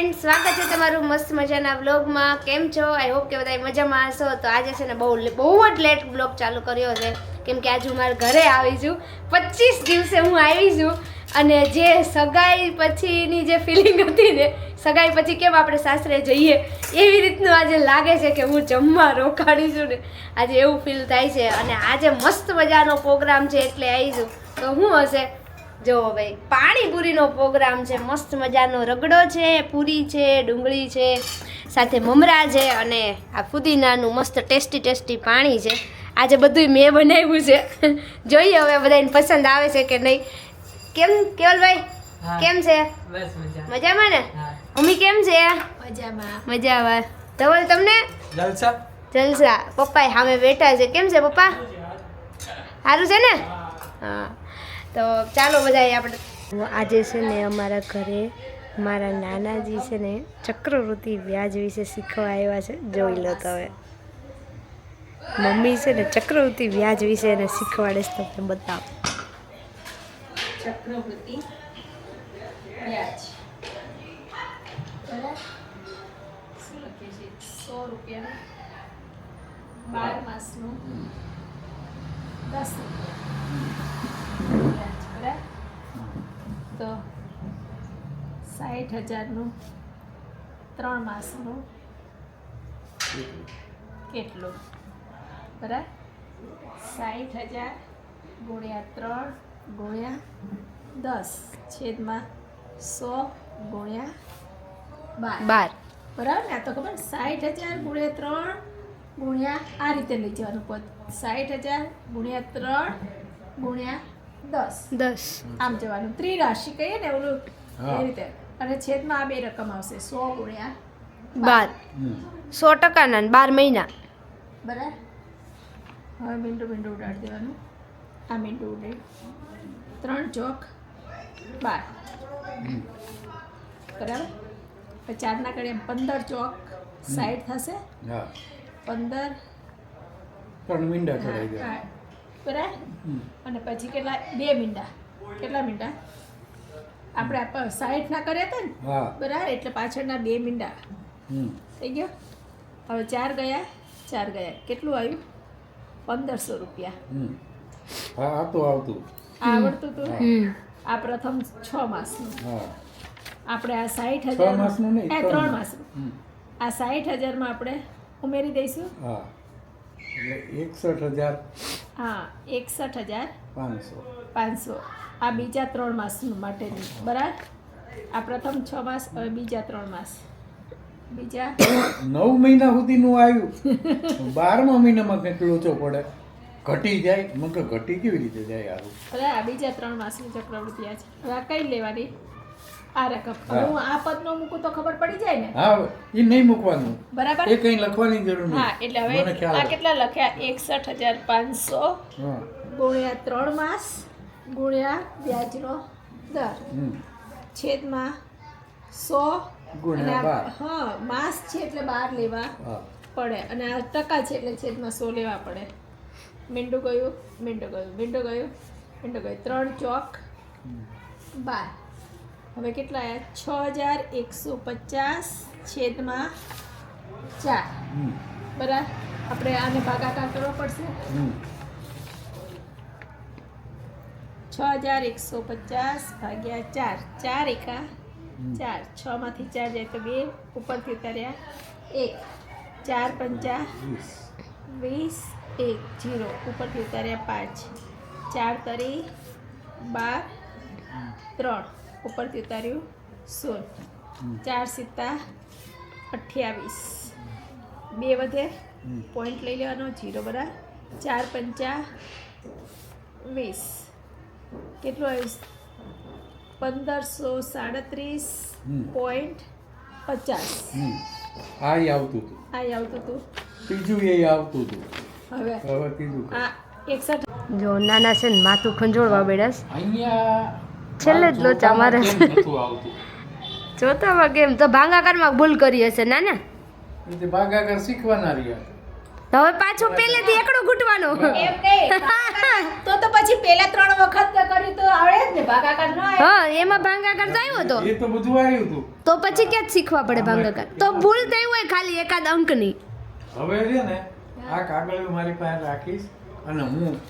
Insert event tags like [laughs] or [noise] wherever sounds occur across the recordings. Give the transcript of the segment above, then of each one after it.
Friend સ્વાગત છે તમારું મસ્ત મજાના વ્લોગમાં કેમ છો? આઈ હોપ કે બધા મજામાં હશો. તો આજે છે ને બહુ બહુ જ લેટ બ્લોગ ચાલુ કર્યો છે. કેમ કે આજે હું મારા ઘરે આવી છું. પચીસ દિવસે હું આવી છું. અને જે સગાઈ પછીની જે ફિલિંગ હતી ને, સગાઈ પછી કેમ આપણે સાસરે જઈએ, એવી રીતનું આજે લાગે છે કે હું જમવા રોકાડી છું ને. આજે એવું ફીલ થાય છે. અને આજે મસ્ત મજાનો પ્રોગ્રામ છે એટલે આવી છું. તો હું હશે? જો ભાઈ પાણીપુરીનો પ્રોગ્રામ છે મસ્ત મજાનો રગડો છે પૂરી છે ડુંગળી છે સાથે મમરા છે અને આ ફુદીનાનું મસ્ત ટેસ્ટી ટેસ્ટી પાણી છે. આજે બધું મેં બનાવ્યું છે. જોઈએ હવે બધાને પસંદ આવે છે કે નહીં. કેમ કેવલભાઈ? કેમ છે? મજામાં ને? મમ્મી કેમ છે? મજામાં. મજામાં. ધવલ તમને? જલસા? જલસા. પપ્પા સામે બેઠા છે. કેમ છે પપ્પા? સારું છે ને? હા. તો ચાલો બધાએ આપણે આજે છે ને અમારા ઘરે મારા નાનાજી છે ને ચક્રવૃત્તિ વ્યાજ વિશે શીખવા આવ્યા છે. જોઈ લો તમે મમ્મી છે ને ચક્રવૃત્તિ વ્યાજ વિશે એને શીખવાડે છે તમને બતાવો. ચક્રવૃત્તિ વ્યાજ. સો રૂપિયા બાર માસનું? દસ રૂપિયા. તો સાઠ હજારનું ત્રણ માસનું કેટલું? બરાબર? સાઠ હજાર ગુણ્યા ત્રણ ગુણ્યા દસ છેદમાં સો ગુણ્યા બાર. બાર. બરાબર ને? આ તો ખબર સાઠ હજાર ગુણ્યા ત્રણ ગુણ્યા આ રીતે લઈ જવાનું પદ. સાઠ હજાર ગુણ્યા ત્રણ ગુણ્યા દસ. દસ. આમ જવાનું. ત્રિરાશિ કહીએ ને ઓલું એ રીતે. અને છેદમાં આ બે રકમ આવશે સો ગુણ્યા બાર. સો ટકાના ને બાર મહિના. બરાબર? હવે મીંડું મીંડું ઉડાડી દેવાનું. આ મીંડું ઉડે ત્રણ ચોક બાર. બરાબર? પછી ચારના કરીએ પંદર ચોક સાઈડ થશે પંદર. ત્રણ મીંડા ચડાઈ ગયા. બરાબર? અને પછી કેટલા? બે મીંડા. કેટલા મીંડા? આપણે સાઈડના કર્યા હતા ને? બરાબર? એટલે પાછળના બે મીંડા. થઈ ગયો? હવે ચાર ગયા. ચાર ગયા. કેટલું આવ્યું? પંદરસો રૂપિયા. હા આ તો આવતું. આવડતું હતું આ પ્રથમ છ માસનું. આપણે આ સાઠ હજાર માસનું નહીં, ત્રણ. માસનું. આ સાઠ હજારમાં આપણે ઉમેરી દઈશું. હા. એટલે એકસઠ હજાર હા એકસઠ હજાર પાંચસો. પાંચસો. આ બીજા ત્રણ માસ માટેની બરાબર? આ પ્રથમ છ માસ હવે બીજા ત્રણ માસ. બીજા? નવ મહિના સુધીનું આવ્યું. બારમા મહિનામાં કંઈક લોચો પડે. ઘટી જાય. મને ઘટી કેવી રીતે જાય આવું? અરે આ બીજા ત્રણ માસની ચક્રવૃત્તિ આ છે. હવે આ કઈ લેવાની? ત્રણ માસ ગુણ્યા વ્યાજનો દર. છેદમાં સો. હા માસ છે એટલે બાર લેવા પડે. અને આ ટકા છે એટલે છેદમાં સો લેવા પડે. મીંડું ગયું મીંડું ગયું મીંડું ગયું મીંડું ગયું. ત્રણ ચોક બાર. હવે કેટલા આવ્યા છ હજાર એકસો પચાસ છેદમાં ચાર. બરાબર? આપણે આને ભાગાકાર કરવો પડશે. છ હજાર એકસો પચાસ ભાગ્યા ચાર. ચાર એકા? ચાર. છમાંથી ચાર જાય તો બે. ઉપરથી ઉતાર્યા એક. ચાર પંચા વીસ. એક જીરો. ઉપરથી ઉતાર્યા પાંચ. ચાર તરી બાર. ત્રણ. ઉપરથી ઉતાર્યું સોળ. ચાર સિત્તા અઠ્યાવીસ. બે વધે પોઈન્ટ લઈ લેવાનો જીરો બરાબર ચાર પંચા વીસ. કેટલું આવ્યું? પંદરસો સાડત્રીસ. પોઈન્ટ પચાસ. આ આવતું હતું. આ આવતું હતું. ત્રીજું એ આવતું હતું. હવે. હવે ત્રીજું આ એકસઠ. જો નાના છે ને માથું ખંજોળવા બેડાસ અહીંયા છેલ્લે જ લોચા મારે. જોતા કેમ એમ તો ભાંગાકારમાં ભૂલ કરી હશે ના ના. ભાંગાકાર શીખવાના રહ્યા હવે પાછો પહેલેથી એકડો ઘૂંટવાનો. એમ નહીં [laughs] તો તો પછી પેલા ત્રણ વખત કર્યું તો આવડે જ ને ભાગાકાર ન હા એમાં ભાંગાકાર તો આવ્યો તો. એ તો બધું આવ્યું હતું. તો પછી ક્યાં જ શીખવા પડે ભાંગાકાર? તો ભૂલ થઈ હોય ખાલી એકાદ અંકની. હવે રે ને આ કાગળ મારી પાસે રાખીશ. અને હું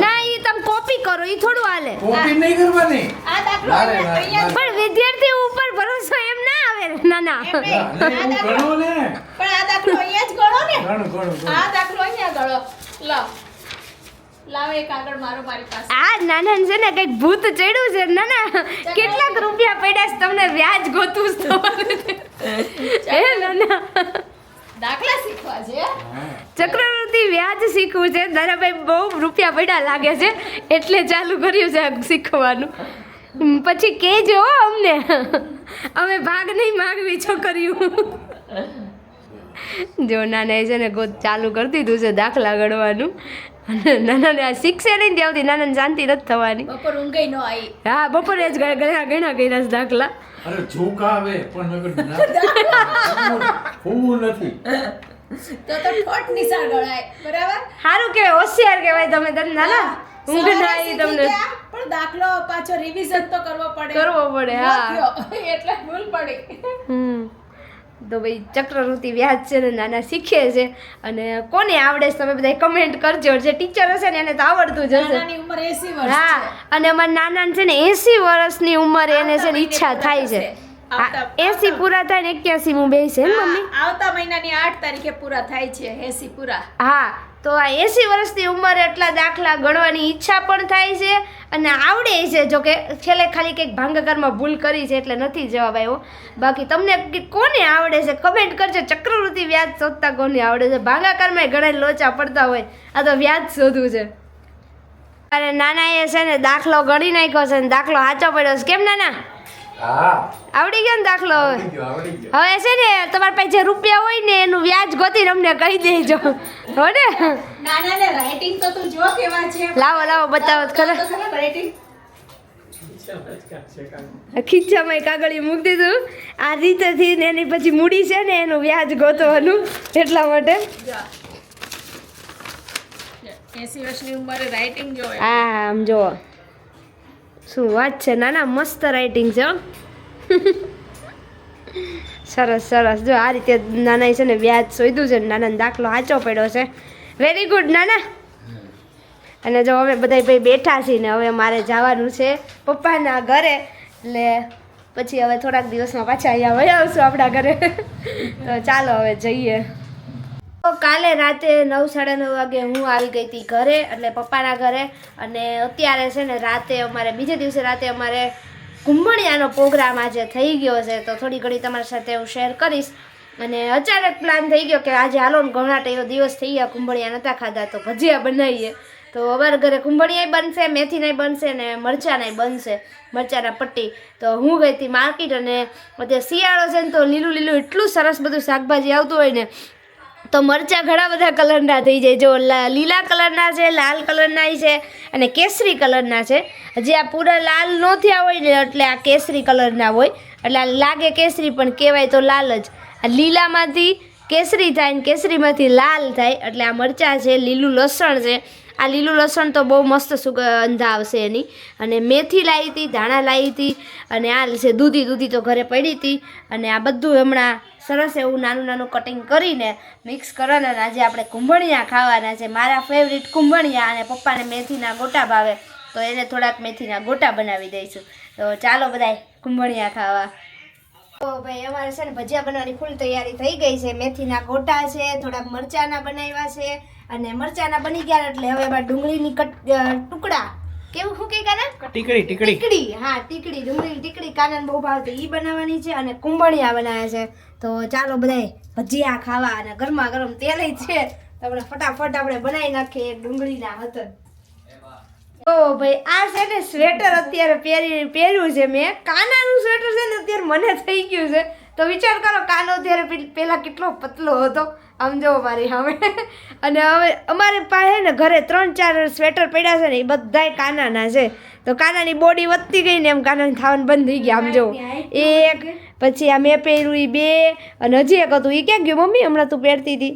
ના એ તમે કોપી કરો એ થોડું હાલે. કોપી નહીં કરવાની. આ દાખલો અહીંયા- પણ વિદ્યાર્થી ઉપર ભરોસો એમ ના આવે ના ના ગણો પણ આ દાખલો અહીંયા જ ગણો ને. ગણો ઘણું આ દાખલો અહીંયા ગણો. લો. લાવો એક આગળ મારો મારી પાસે. આ નાના છે ને કંઈક ભૂત ચડ્યું છે. ના ના કેટલાક રૂપિયા પડ્યા છે તમને વ્યાજ ગોતું છે. તમારે. હે નાના દાખલા શીખવા છે હા. વ્યાજ શીખવું છે. દાદાભાઈ બહુ રૂપિયા પડ્યા લાગે છે. એટલે ચાલુ કર્યું છે શીખવાનું. પછી કેજો અમને. અમે ભાગ નહીં માગવી છોકરીઓ. જો નાના છે ને ગોત ચાલુ કરી દીધું છે દાખલા ગણવાનું. નાનાને આ શીખશે નહીં ત્યાંથી નાનાને શાંતિ નથી થવાની. બપોર ઊંઘાઈ ન આવી. હા બપોરે જ ગણા ગણા કર્યા છે દાખલા. અરે જોકા આવે પણ મેં હોવું નથી. તો તો ઠોઠ નિશાળ ગણાય બરાબર? સારું કે હોશિયાર કહેવાય તમે તમને નાના ઊંઘ ના સવારે આવી તમને પણ દાખલો પાછો રિવિઝન તો કરવો પડે. કરવો પડે, હા. એટલે ભૂલ પડી. હમ. તો ભાઈ ચક્રવૃત્તિ વ્યાજ છે ને નાના શીખે છે. અને કોને આવડે છે તમે બધા કમેન્ટ કરજો. જે ટીચર હશે ને એને તો આવડતું જ હશે. ઉંમર 80 વર્ષ હા અને અમારા નાના છે ને એસી વર્ષની ઉંમરે એને છે ને ઈચ્છા થાય છે. એસી પૂરા થાય ને એક્યાસી હું બેસે મમ્મી? આવતા મહિનાની આઠ તારીખે પૂરા થાય છે એસી પૂરા. હા તો આ એસી વર્ષની ઉંમરે એટલા દાખલા ગણવાની ઈચ્છા પણ થાય છે અને આવડે છે, જો કે છેલ્લે ખાલી કંઈક ભાંગાકારમાં ભૂલ કરી છે એટલે નથી જવાબ આવ્યો. બાકી તમને કોને આવડે છે કમેન્ટ કરજો. ચક્રવૃત્તિ વ્યાજ શોધતા કોને આવડે છે? ભાંગાકારમાં ઘણા લોચા પડતા હોય, આ તો વ્યાજ શોધવું છે. અરે નાના એ છે ને દાખલો ગણી નાખ્યો છે ને દાખલો સાચો પડ્યો છે. કેમ, નાના? આવડી ગયો ને દાખલો? હવે હવે છે ને તમારી પાસે જે રૂપિયા હોય ને એનું વ્યાજ ગોતીને અમને કહી દેજો. હો ને? નાનાને રાઇટિંગ તો તું જો કેવા છે. લાવો લાવો બતાવો ખરા. ખીચામાં કાગળી મૂકી દીધું. આ રીતેથી ને એની પછી મૂડી છે ને એનું વ્યાજ ગોતવાનું એટલા માટે. એસી વર્ષની ઉંમરે રાઇટિંગ જોવે. હા આમ જો શું વાત છે? ના ના મસ્ત રાઇટિંગ છે સરસ સરસ. જો આ રીતે નાના છે ને વ્યાજ શોધ્યું છે નાના દાખલો સાચો પડ્યો છે. વેરી ગુડ નાના. અને જો અમે બધા ભાઈ બેઠા છીએ ને, હવે મારે જવાનું છે પપ્પાના ઘરે. એટલે પછી હવે થોડાક દિવસમાં પાછા અહીંયા વહી આવશું આપણા ઘરે. તો ચાલો હવે જઈએ. કાલે રાતે નવ સાડા નવ વાગે હું આવી ગઈ હતી ઘરે, એટલે પપ્પાના ઘરે. અને અત્યારે છે ને રાતે અમારે, બીજે દિવસે રાતે અમારે કુંભણિયાનો પ્રોગ્રામ આજે થઈ ગયો છે, તો થોડી ઘણી તમારી સાથે હું શેર કરીશ. અને અચાનક પ્લાન થઈ ગયો કે આજે હાલો ને ઘણા એવો દિવસ થઈ ગયા કુંભણિયા નહોતા ખાધા, તો ભજીયા બનાવીએ. તો અમારા ઘરે કુંભળિયાય બનશે, મેથીનાય બનશે ને મરચાંનાય બનશે, મરચાના પટ્ટી. તો હું ગઈ હતી માર્કેટ અને અત્યારે શિયાળો છે ને તો લીલું લીલું એટલું સરસ બધું શાકભાજી આવતું હોય ને તો મરચાં ઘણા બધા કલરના થઈ જાય. જો લીલા કલરના છે, લાલ કલરના છે અને કેસરી કલરના છે. હજી આ પૂરા લાલ ન થયા હોય ને એટલે આ કેસરી કલરના હોય. એટલે લાગે કેસરી પણ કહેવાય તો લાલ જ. આ લીલામાંથી કેસરી થાય ને કેસરીમાંથી લાલ થાય. એટલે આ મરચાં છે, લીલું લસણ છે આ લીલું લસણ તો બહુ મસ્ત સુગંધ આવશે એની. અને મેથી લાવી હતી, ધાણા લાવી હતી, અને આ છે દૂધી દૂધી તો ઘરે પડી હતી. અને આ બધું હમણાં સરસ એવું નાનું નાનું કટિંગ કરીને મિક્સ કરવાના આજે આપણે કુંભણિયા ખાવાના છે. મારા ફેવરિટ કુંભણિયા અને પપ્પાને મેથીના ગોટા ભાવે. તો એને થોડાક મેથીના ગોટા બનાવી દઈશું. તો ચાલો બધાય કુંભણિયા ખાવા. તો ભાઈ અમારે છે ને ભજીયા બનાવવાની ફૂલ તૈયારી થઈ ગઈ છે. મેથીના ગોટા છે થોડાક મરચાના બનાવ્યા છે અને મરચાના બની ગયા એટલે હવે એમાં ડુંગળીની ટુકડા. કેવું શું કે કાના? ટીકડી ટીકડી. ટીકડી હા ટીકડી ડુંગળીની ટીકડી કાનાને બહુ ભાવતી ઈ બનાવવાની છે અને કુંભણિયા બનાવ્યા છે. તો ચાલો બધાય ભજીયા ખાવા અને ગરમા ગરમ તેલ છે. તો આપણે ફટાફટ આપણે બનાવી નાખીએ ડુંગળીના હતન ઓ ભાઈ આ છે ને સ્વેટર અત્યારે પહેરી પહેર્યું છે મેં. કાનાનું સ્વેટર છે ને અત્યારે મને થઈ ગયું છે. તો વિચાર કરો કાનો અત્યારે પહેલાં કેટલો પતલો હતો. આમ જો મારી હવે અને હવે અમારે પાસે ને ઘરે ત્રણ ચાર સ્વેટર પડ્યા છે ને એ બધાય કાનાના છે. તો કાનાની બોડી વધતી ગઈ ને એમ કાનાની થવાનું બંધ થઈ ગયા આમ જો એક પછી આ મેં પહેર્યું એ બે અને હજી એક હતું. એ ક્યાં ગયું મમ્મી? હમણાં તું પહેરતી હતી.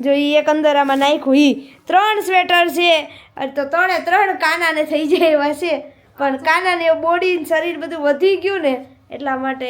જો એ એક અંદર આમાં નાખ્યું ઈ. ત્રણ સ્વેટર છે. તો ત્રણે ત્રણ કાનાને થઈ જાય એવા છે. પણ કાનાને બોડી શરીર બધું વધી ગયું ને એટલા માટે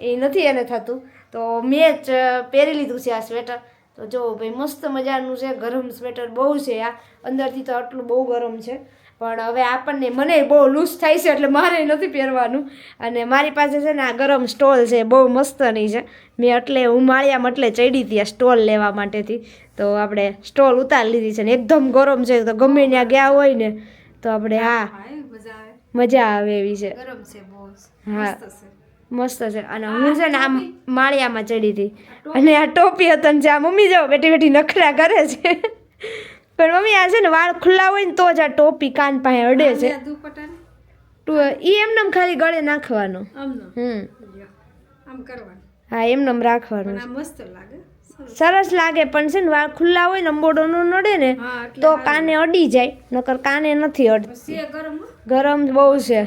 એ નથી એને થતું. તો મેં જ પહેરી લીધું છે આ સ્વેટર તો જો ભાઈ મસ્ત મજાનું છે ગરમ સ્વેટર બહુ છે આ. અંદરથી તો આટલું બહુ ગરમ છે. પણ હવે આપણને મને બહુ લૂઝ થાય છે એટલે મારે નથી પહેરવાનું. અને મારી પાસે છે ને આ ગરમ સ્ટોલ છે બહુ મસ્તની છે. મેં એટલે હું માળિયામાં એટલે ચડી હતી આ સ્ટોલ લેવા માટેથી. તો આપણે સ્ટોલ ઉતારી લીધી છે ને એકદમ ગરમ છે. તો ગમે ત્યાં ગયા હોય ને તો આપણે હા મજા આવે. એવી છે. ગરમ છે બહુ હા. મસ્ત છે. અને હું છે ને આમ માળિયામાં ચડી હતી. અને આ ટોપી હતો ને જ્યાં મમ્મી જાઓ બેઠી બેઠી નખરા કરે છે. પણ મમ્મી આ છે ને વાળ ખુલ્લા હોય ને તો જ આ ટોપી કાન પાસે અડે છે. ઈ એમને ખાલી ગળે નાખવાનો. હમ. આમ કરવાનું. હા એમને રાખવાનું મસ્ત લાગે. સરસ લાગે પણ છે ને વાળ ખુલ્લા હોય ને અંબોડો નો નડે ને તો કાને અડી જાય નકર કાને નથી અડતી. ગરમ બહુ છે.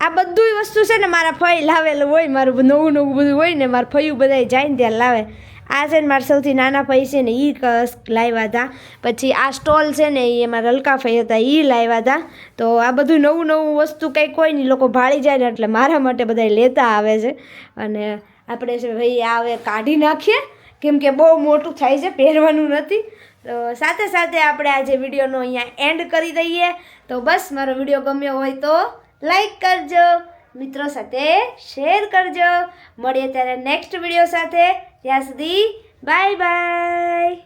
આ બધું વસ્તુ છે ને મારા ફઈ લાવેલું હોય મારું નવું નવું બધું હોય ને મારા ફયું બધા જાય ને ત્યાં લાવે. આ છે ને મારા સૌથી નાના ફઈ છે ને એ લાવ્યા હતા. પછી આ સ્ટોલ છે ને એ મારા હલકા ફઈ હતા એ લાવ્યા હતા. તો આ બધું નવું નવું વસ્તુ કંઈ કોઈ નહીં લોકો ભાળી જાય ને એટલે મારા માટે બધા લેતા આવે છે. અને આપણે છે ભાઈ આ હવે કાઢી નાખીએ. કેમ કે બહુ મોટું થાય છે, પહેરવાનું નથી. તો સાથે સાથે આપણે આજે વિડીયોનો અહીંયા એન્ડ કરી દઈએ. તો બસ, મારો વીડિયો ગમ્યો હોય તો લાઈક કરજો. મિત્રો સાથે શેર કરજો. મળીએ ત્યારે નેક્સ્ટ વીડિયો સાથે. ત્યાં સુધી બાય બાય